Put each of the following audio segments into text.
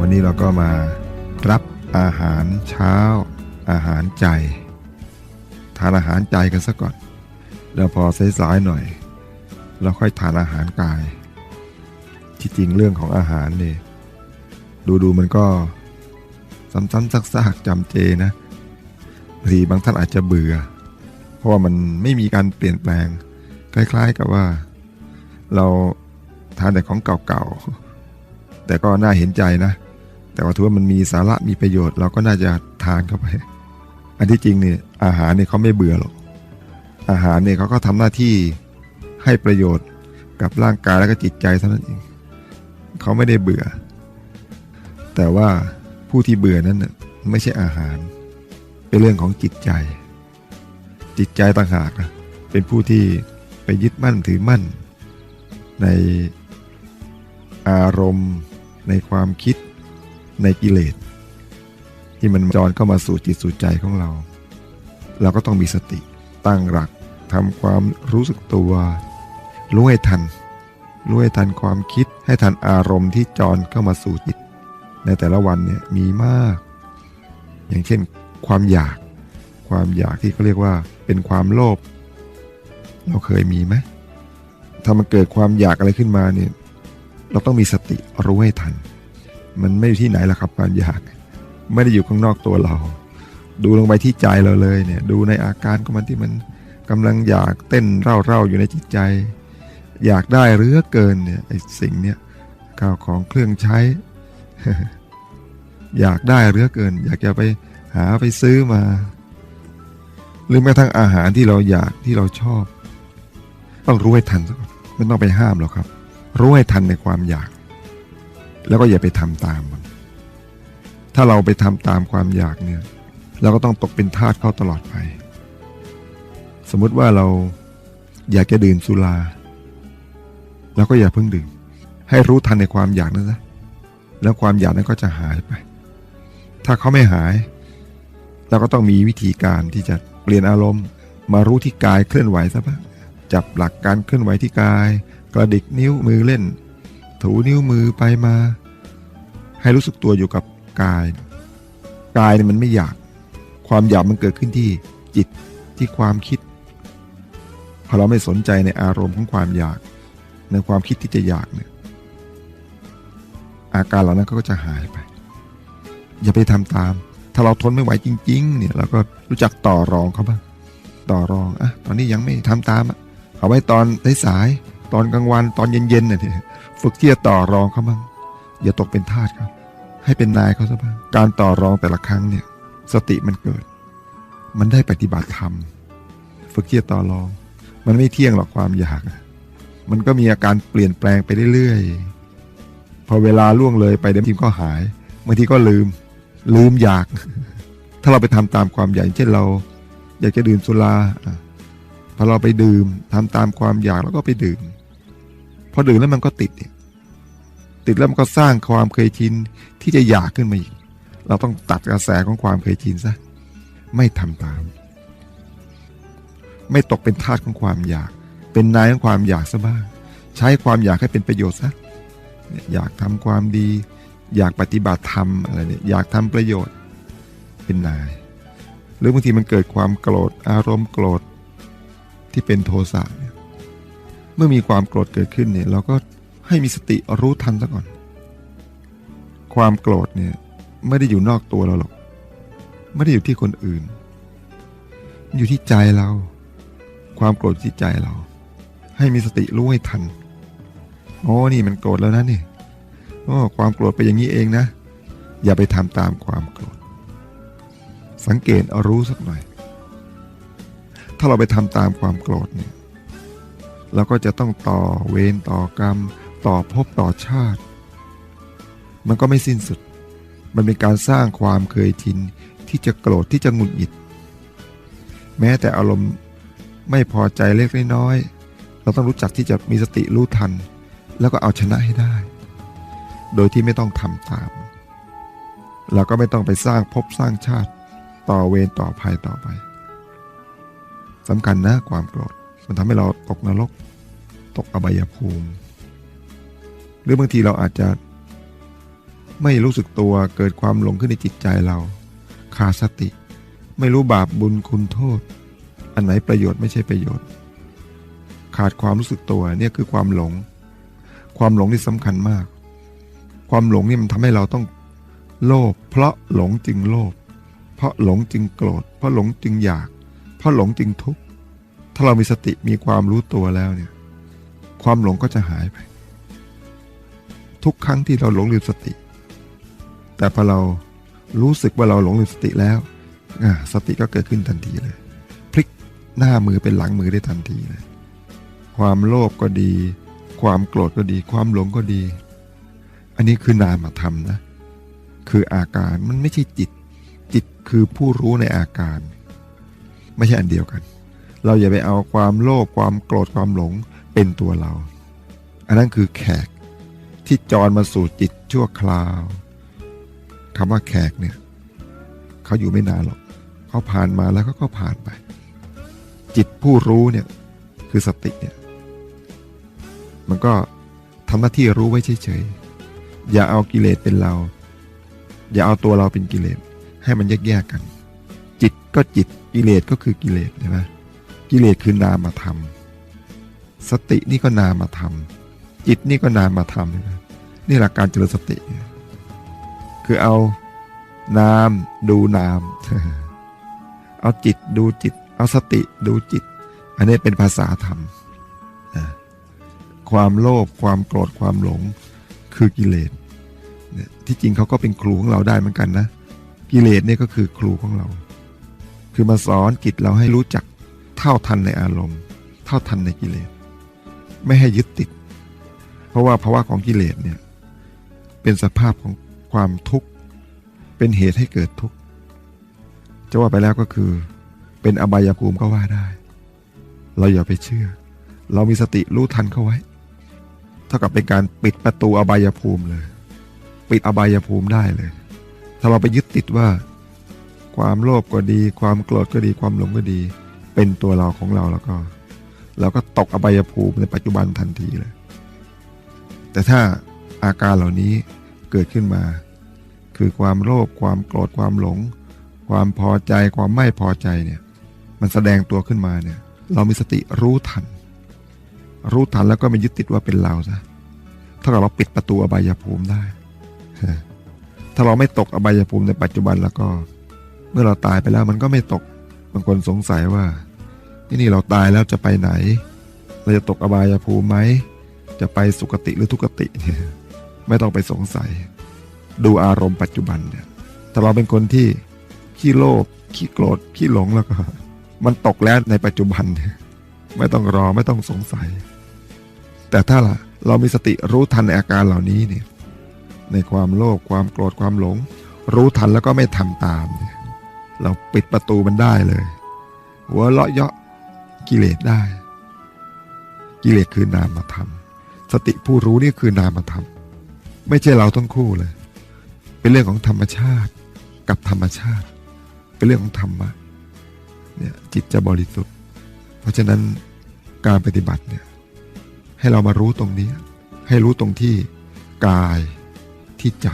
วันนี้เราก็มารับอาหารเช้า อาหารใจ ทานอาหารใจกันซะก่อน แล้วพอสายๆหน่อย เราค่อยทานอาหารกาย ที่จริงเรื่องของอาหารเนี่ยดูๆมันก็ซ้ำๆซากๆจำเจนะบางทีบางท่านอาจจะเบื่อ เพราะว่ามันไม่มีการเปลี่ยนแปลง คล้ายๆกับว่า เราทานแต่ของเก่าๆแต่ก็น่าเห็นใจนะ แต่ว่าถือว่ามันมีสาระมีประโยชน์ เราก็น่าจะทานเข้าไป อันที่จริงเนี่ยอาหารเนี่ยเขาไม่เบื่อหรอก อาหารเนี่ยเขาก็ทำหน้าที่ให้ประโยชน์กับร่างกายและก็จิตใจเท่านั้นเองเขาไม่ได้เบื่อ แต่ว่าผู้ที่เบื่อนั้นน่ะไม่ใช่อาหาร เป็นเรื่องของจิตใจ จิตใจต่างหากนะเป็นผู้ที่ไปยึดมั่นถือมั่น ในอารมณ์ในความคิด ในกิเลส ที่มันจรเข้ามาสู่จิตสู่ใจของเรา เราก็ต้องมีสติตั้งหลักทำความรู้สึกตัวรู้ให้ทันรู้ให้ทันความคิดให้ทันอารมณ์ที่จรเข้ามาสู่จิต ในแต่ละวันเนี่ยมีมาก อย่างเช่น ความอยาก ความอยากที่เขาเรียกว่าเป็นความโลภเราเคยมีไหมถ้ามันเกิดความอยากอะไรขึ้นมาเนี่ยเราต้องมีสติรู้ให้ทัน มันไม่อยู่ที่ไหนล่ะครับความอยากไม่ได้อยู่ข้างนอกตัวเรา ดูลงไปที่ใจเราเลยเนี่ย ดูในอาการของมันที่มันกำลังอยากเต้นเร่าๆอยู่ในจิตใจ อยากได้เรือเกินเนี่ยไอ้สิ่งเนี้ยข้าวของเครื่องใช้ อยากได้เรือเกิน อยากจะไปหาไปซื้อมา หรือแม้กระทั่งอาหารที่เราอยากที่เราชอบ ต้องรู้ให้ทันซะก่อนไม่ต้องไปห้ามหรอกครับ รู้ให้ทันในความอยาก แล้วก็อย่าไปทำตามมัน ถ้าเราไปทำตามความอยากเนี่ย เราก็ต้องตกเป็นทาสเขาตลอดไป สมมุติว่าเราอยากจะดื่มสุราเราก็อย่าเพิ่งดื่ม ให้รู้ทันในความอยากนั้นนะแล้วความอยากนั้นก็จะหายไป ถ้าเขาไม่หาย เราก็ต้องมีวิธีการที่จะเปลี่ยนอารมณ์ มารู้ที่กายเคลื่อนไหวซะบ้างจับหลักการเคลื่อนไหวที่กาย กระดิกนิ้วมือเล่น ถูนิ้วมือไปมา ให้รู้สึกตัวอยู่กับกาย กายเนี่ยมันไม่อยาก ความอยากมันเกิดขึ้นที่จิตที่ความคิดพอเราไม่สนใจในอารมณ์ของความอยาก ในความคิดที่จะอยากเนี่ยอาการเหล่านั้นก็จะหายไป อย่าไปทำตาม ถ้าเราทนไม่ไหวจริง ๆ เนี่ยเราก็รู้จักต่อรองเขาบ้างต่อรองอะตอนนี้ยังไม่ทำตามอะเอาไว้ตอนสายๆตอนกลางวันตอนเย็นๆเนี่ย ฝึกที่จะต่อรองเขาบ้างอย่าตกเป็นทาสครับให้เป็นนายเขาซะบ้างการต่อรองแต่ละครั้งเนี่ย สติมันเกิด มันได้ปฏิบัติธรรมฝึกที่จะต่อรอง มันไม่เที่ยงหรอกความอยากมันก็มีอาการเปลี่ยนแปลงไปเรื่อยๆพอเวลาล่วงเลยไปเดี๋ยวทีก็หายบางทีก็ลืม ลืมอยาก ถ้าเราไปทำตามความอยากเช่นเรา อยากจะดื่มสุราพอเราไปดื่มทำตามความอยากแล้วก็ไปดื่ม อดื่มแล้วมันก็ติดเนี่ยติดแล้วมันก็สร้างความเคยชินที่จะอยากขึ้นมาอีก เราต้องตัดกระแสของความเคยชินซะไม่ทำตาม ไม่ตกเป็นทาสของความอยาก เป็นนายของความอยากซะบ้าง ใช้ความอยากให้เป็นประโยชน์ซะอยากทำความดี อยากปฏิบัติธรรมอะไรเนี่ยอยากทำประโยชน์ เป็นนาย หรือบางทีมันเกิดความโกรธอารมณ์โกรธที่เป็นโทสะเเมื่อมีความโกรธเกิดขึ้นเนี่ยเราก็ให้มีสติรู้ทันซะก่อน ความโกรธเนี่ยไม่ได้อยู่นอกตัวเราหรอก ไม่ได้อยู่ที่คนอื่น อยู่ที่ใจเรา ความโกรธที่ใจเรา ให้มีสติรู้ให้ทันโอ้นี่มันโกรธแล้วนะนี่โอ้ความโกรธไปอย่างนี้เองนะ อย่าไปทำตามความโกรธ สังเกตเอารู้สักหน่อย ถ้าเราไปทำตามความโกรธเนี่ย เราก็จะต้องต่อเวรต่อกรรม ต่อภพต่อชาติ มันก็ไม่สิ้นสุด มันเป็นการสร้างความเคยชินที่จะโกรธที่จะหงุดหงิด แม้แต่อารมณ์ไม่พอใจเล็กน้อย เราต้องรู้จักที่จะมีสติรู้ทัน แล้วก็เอาชนะให้ได้ โดยที่ไม่ต้องทำตาม เราก็ไม่ต้องไปสร้างภพสร้างชาติ ต่อเวรต่อภัยต่อไปสำคัญนะความโกรธ มันทำให้เราตกนรก ตกอบายภูมิ หรือบางทีเราอาจจะ ไม่รู้สึกตัวเกิดความหลงขึ้นในจิตใจเรา ขาดสติ ไม่รู้บาปบุญคุณโทษ อันไหนประโยชน์ไม่ใช่ประโยชน์ ขาดความรู้สึกตัวเนี่ยคือความหลง ความหลงที่สำคัญมาก ความหลงนี่มันทำให้เราต้องโลภเพราะหลงจึงโลภเพราะหลงจึงโกรธ เพราะหลงจึงอยาก เพราะหลงจึงทุกข์ ถ้าเรามีสติมีความรู้ตัวแล้วเนี่ย ความหลงก็จะหายไป ทุกครั้งที่เราหลงลืมสติ แต่พอเรารู้สึกว่าเราหลงลืมสติแล้วสติก็เกิดขึ้นทันทีเลย พลิกหน้ามือเป็นหลังมือได้ทันทีเลย ความโลภก็ดี ความโกรธก็ดี ความหลงก็ดี อันนี้คือนามธรรมนะ คืออาการมันไม่ใช่จิต จิตคือผู้รู้ในอาการ ไม่ใช่อันเดียวกัน เราอย่าไปเอาความโลภความโกรธความหลงเป็นตัวเรา อันนั้นคือแขกที่จรมาสู่จิตชั่วคราวคำว่าแขกเนี่ยเขาอยู่ไม่นานหรอกเขาผ่านมาแล้วเขาก็ผ่านไป จิตผู้รู้เนี่ยคือสติเนี่ยมันก็ทำหน้าที่รู้ไว้เฉยๆอย่าเอากิเลสเป็นเรา อย่าเอาตัวเราเป็นกิเลสให้มันแยกๆกัน จิตก็จิตกิเลสก็คือกิเลสใช่ไหม กิเลสคือนามธรรม สตินี่ก็นามธรรม จิตนี่ก็นามธรรมนะนี่หลักการเจริญสติ คือเอานามดูนาม เอาจิตดูจิต เอาสติดูจิต อันนี้เป็นภาษาธรรม ความโลภความโกรธความหลงคือกิเลสที่จริงเขาก็เป็นครูของเราได้เหมือนกันนะ กิเลสเนี่ยก็คือครูของเรา คือมาสอนจิตเราให้รู้จัก เท่าทันในอารมณ์ เท่าทันในกิเลส ไม่ให้ยึดติด เพราะว่าภาวะของกิเลสเนี่ยเป็นสภาพของความทุกข์ เป็นเหตุให้เกิดทุกข์จะว่าไปแล้วก็คือ เป็นอบายภูมิก็ว่าได้ เราอย่าไปเชื่อ เรามีสติรู้ทันเข้าไว้ เท่ากับเป็นการปิดประตูอบายภูมิเลย ปิดอบายภูมิได้เลย ถ้าเราไปยึดติดว่า ความโลภก็ดี ความโกรธก็ดี ความหลงก็ดี เป็นตัวเราของเราแล้วก็ เราก็ตกอบายภูมิในปัจจุบันทันทีเลย แต่ถ้าอาการเหล่านี้เกิดขึ้นมา คือความโลภความโกรธความหลง ความพอใจความไม่พอใจเนี่ยมันแสดงตัวขึ้นมาเนี่ย เรามีสติรู้ทัน รู้ทันแล้วก็ไม่ยึดติดว่าเป็นเราซะถ้าเราปิดประตูอบายภูมิได้ ถ้าเราไม่ตกอบายภูมิในปัจจุบันแล้วก็ เมื่อเราตายไปแล้วมันก็ไม่ตกบางคนสงสัยว่า ที่นี่เราตายแล้วจะไปไหน เราจะตกอบายภูมิไหม จะไปสุคติหรือทุกติเนี่ยไม่ต้องไปสงสัย ดูอารมณ์ปัจจุบันเนี่ยถ้าเราเป็นคนที่ขี้โลภขี้โกรธขี้หลงแล้วก็ มันตกแล้วในปัจจุบันเนี่ยไม่ต้องรอไม่ต้องสงสัย แต่ถ้าล่ะเรามีสติรู้ทันอาการเหล่านี้เนี่ยในความโลภความโกรธความหลง รู้ทันแล้วก็ไม่ทำตามเนี่ยเราปิดประตูมันได้เลย หัวเลาะเยาะ กิเลสได้ กิเลสคือนามธรรม สติผู้รู้นี่คือนามธรรม ไม่ใช่เราทั้งคู่เลย เป็นเรื่องของธรรมชาติกับธรรมชาติ เป็นเรื่องของธรรมะเนี่ยจิตจะบริสุทธิ์ เพราะฉะนั้นการปฏิบัติเนี่ยให้เรามารู้ตรงนี้ ให้รู้ตรงที่กายที่ใจ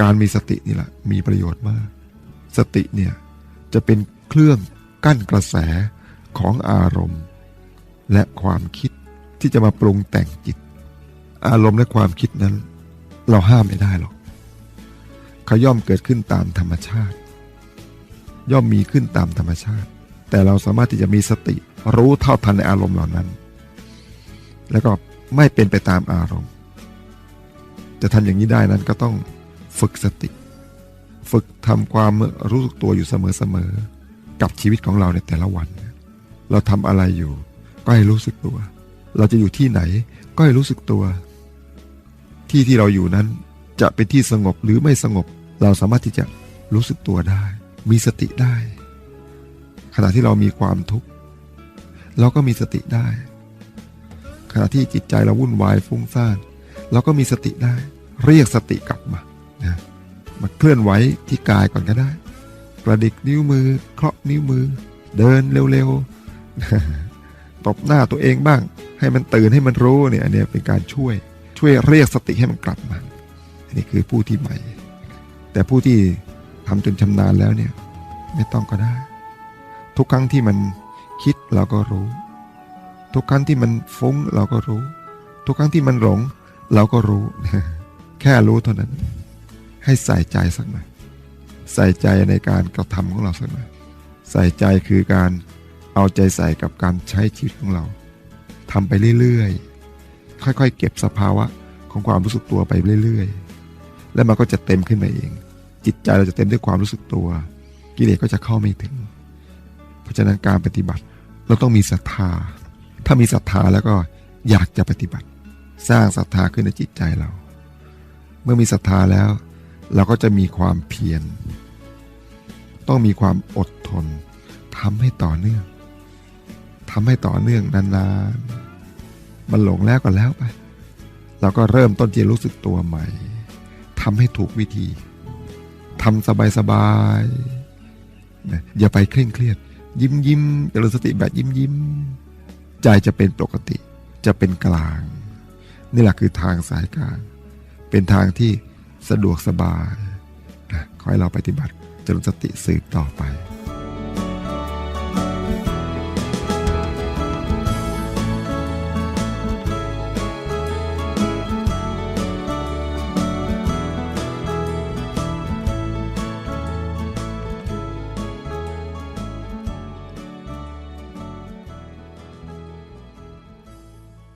การมีสตินี่แหละมีประโยชน์มาก สติเนี่ยจะเป็นเครื่องกั้นกระแส ของอารมณ์ และความคิดที่จะมาปรุงแต่งจิต อารมณ์และความคิดนั้น เราห้ามไม่ได้หรอกเขาย่อมเกิดขึ้นตามธรรมชาติ ย่อมมีขึ้นตามธรรมชาติ แต่เราสามารถที่จะมีสติรู้เท่าทันในอารมณ์เหล่านั้น แล้วก็ไม่เป็นไปตามอารมณ์ จะทำอย่างนี้ได้นั้นก็ต้องฝึกสติ ฝึกทำความรู้สึกตัวอยู่เสมอๆกับชีวิตของเราในแต่ละวัน เราทำอะไรอยู่ ก็ให้รู้สึกตัว เราจะอยู่ที่ไหน ก็ให้รู้สึกตัว ที่ที่เราอยู่นั้นจะเป็นที่สงบหรือไม่สงบ เราสามารถที่จะรู้สึกตัวได้ มีสติได้ ขณะที่เรามีความทุกข์เราก็มีสติได้ ขณะที่จิตใจเราวุ่นวายฟุ้งซ่านเราก็มีสติได้ เรียกสติกลับมานะมาเคลื่อนไหวที่กายก่อนก็ได้ กระดิกนิ้วมือ เคาะนิ้วมือ เดินเร็วๆ ตบหน้าตัวเองบ้าง ให้มันตื่นให้มันรู้เนี่ยอันนี้เป็นการช่วยช่วยเรียกสติให้มันกลับมา อันนี้คือผู้ที่ใหม่ แต่ผู้ที่ทำจนชำนาญแล้วเนี่ยไม่ต้องก็ได้ ทุกครั้งที่มันคิดเราก็รู้ ทุกครั้งที่มันฟุ้งเราก็รู้ ทุกครั้งที่มันหลงเราก็รู้ แค่รู้เท่านั้น ให้ใส่ใจสักหน่อยใส่ใจในการกระทำของเราสักหน่อยใส่ใจคือการ เอาใจใส่กับการใช้ชีวิตของเราทำไปเรื่อยๆ ค่อยๆ เก็บสภาวะของความรู้สึกตัวไปเรื่อยๆ แล้วมันก็จะเต็มขึ้นมาเอง จิตใจเราจะเต็มด้วยความรู้สึกตัว กิเลสก็จะเข้าไม่ถึง เพราะฉะนั้นการปฏิบัติเราต้องมีศรัทธา ถ้ามีศรัทธาแล้วก็อยากจะปฏิบัติ สร้างศรัทธาขึ้นในจิตใจเรา เมื่อมีศรัทธาแล้ว เราก็จะมีความเพียร ต้องมีความอดทนทำให้ต่อเนื่อง ทำให้ต่อเนื่องนานๆ มันหลงแล้วก็แล้วไป เราก็เริ่มต้นที่จรู้สึกตัวใหม่ทำให้ถูกวิธีทำสบายๆนะอย่าไปเคร่งเครียด ยิ้มยิ้มเจริญสติแบบยิ้มยิ้มใจจะเป็นปกติ จะเป็นกลาง นี่แหละคือทางสายกลาง เป็นทางที่สะดวกสบายนะขอให้เราปฏิบัติเจริญสติสืบต่อไป